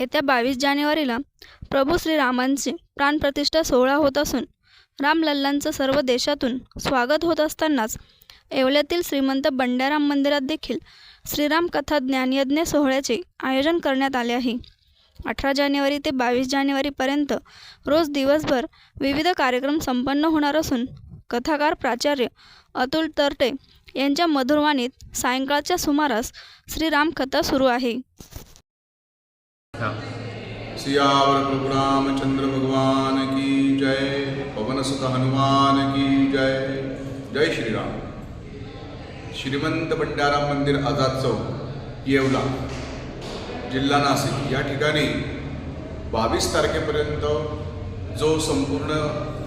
येत्या बावीस जानेवारीला प्रभू श्रीरामांची प्राणप्रतिष्ठा सोहळा होत असून रामलल्लांचं सर्व देशातून स्वागत होत असतानाच येवल्यातील श्रीमंत बंडाराम मंदिरात देखील श्रीराम कथा ज्ञानयज्ञ सोहळ्याचे आयोजन करण्यात आले आहे. अठरा जानेवारी ते बावीस जानेवारीपर्यंत रोज दिवसभर विविध कार्यक्रम संपन्न होणार असून कथाकार प्राचार्य अतुल तरटे यांच्या मधुरवाणीत सायंकाळच्या सुमारास श्रीराम कथा सुरू आहे. सियावर प्रभु रामचंद्र भगवान की जय पवन सुत हनुमान की जय। जय श्रीराम। श्रीमंत भंडारा मंदिर आझाद चौक येवला जिल्हा नाशिक. या ठिकाणी बावीस तारखेपर्यंत जो संपूर्ण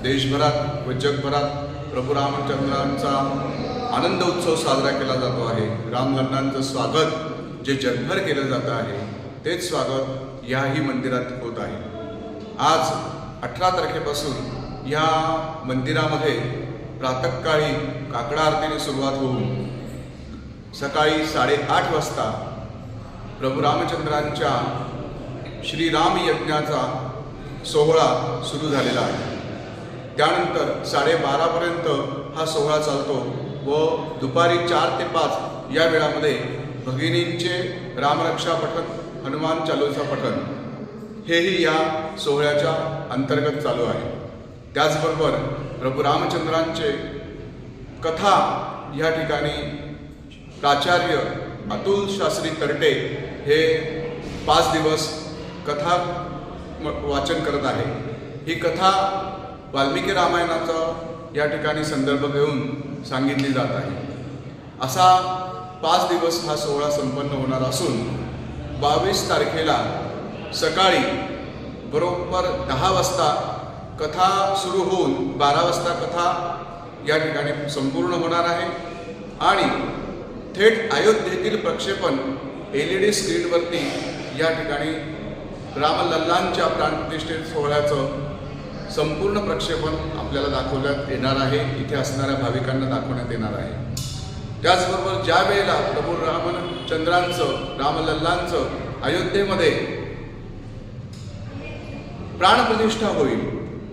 देशभरात व जगभरात प्रभू रामचंद्रांचा आनंद उत्सव साजरा केला जातो आहे रामलल्लांचं स्वागत जे जगभर केलं जातं आहे तेच स्वागत याही मंदिरात होत आहे. आज अठरा तारखेपासून या मंदिरामध्ये प्रातःकाळी काकडा आरतीने सुरुवात होऊन सकाळी साडेआठ वाजता प्रभू रामचंद्रांच्या श्रीराम यज्ञाचा सोहळा सुरू झालेला आहे. त्यानंतर साडेबारापर्यंत हा सोहळा चालतो व दुपारी चार ते पाच या वेळामध्ये भगिनींचे रामरक्षा पठण हनुमान चालूचा पठण हेही या सोहळ्याच्या अंतर्गत चालू आहे. त्याचबरोबर प्रभू रामचंद्रांचे कथा या ठिकाणी प्राचार्य अतुल शास्त्री तरटे हे पाच दिवस कथा वाचन करत आहे. ही कथा वाल्मिकी रामायणाचा या ठिकाणी संदर्भ घेऊन सांगितली जात आहे. असा पाच दिवस हा सोहळा संपन्न होणार असून बावीस तारखेला सकाळी बरोबर दहा वाजता कथा सुरू होऊन बारा वाजता कथा या ठिकाणी संपूर्ण होणार आहे. आणि थेट अयोध्येतील प्रक्षेपण एल ई डी स्क्रीनवरती या ठिकाणी रामलल्लांच्या प्राणप्रतिष्ठे सोहळ्याचं संपूर्ण प्रक्षेपण आपल्याला दाखवण्यात येणार आहे. इथे असणाऱ्या भाविकांना दाखवण्यात येणार आहे. त्याचबरोबर ज्या वेळेला प्रभू रामचंद्रांचं रामलल्लांचं अयोध्येमध्ये प्राणप्रतिष्ठा होईल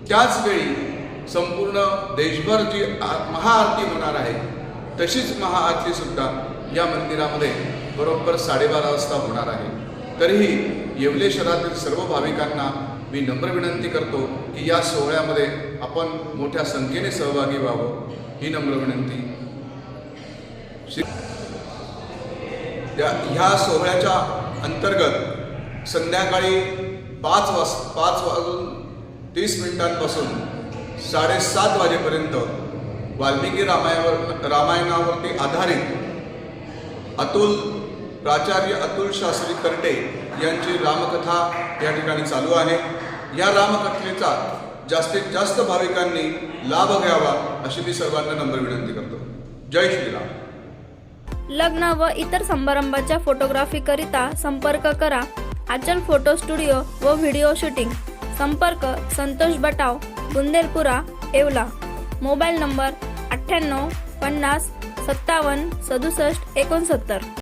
त्याच वेळी संपूर्ण देशभर जी महाआरती होणार आहे तशीच महाआरती सुद्धा या मंदिरामध्ये बरोबर साडेबारा वाजता होणार आहे. तरीही येवले शहरातील सर्व भाविकांना मी नम्र विनंती करतो की या सोहळ्यामध्ये आपण मोठ्या संख्येने सहभागी व्हावं ही नम्र विनंती. त्या ह्या सोहळ्याच्या अंतर्गत संध्याकाळी पाच वाज पाच वाजून तीस मिनिटांपासून साडेसात वाजेपर्यंत वाल्मिकी रामायणावर रामायणावरती आधारित अतुल प्राचार्य अतुल शास्त्री कर्टे यांची रामकथा या ठिकाणी चालू आहे. या रामकथेचा जास्तीत जास्त भाविकांनी लाभ घ्यावा अशी मी सर्वांना नम्र विनंती करतो. जय श्रीराम. लग्न व इतर समारंभाच्या फोटोग्राफीकरिता संपर्क करा. आचल फोटो स्टुडिओ व व्हिडिओ शूटिंग संपर्क संतोष बटाव बुंदेलपुरा येवला. मोबाईल नंबर अठ्ठ्याण्णव पन्नास सत्तावन्न सदुसष्ट एकोणसत्तर.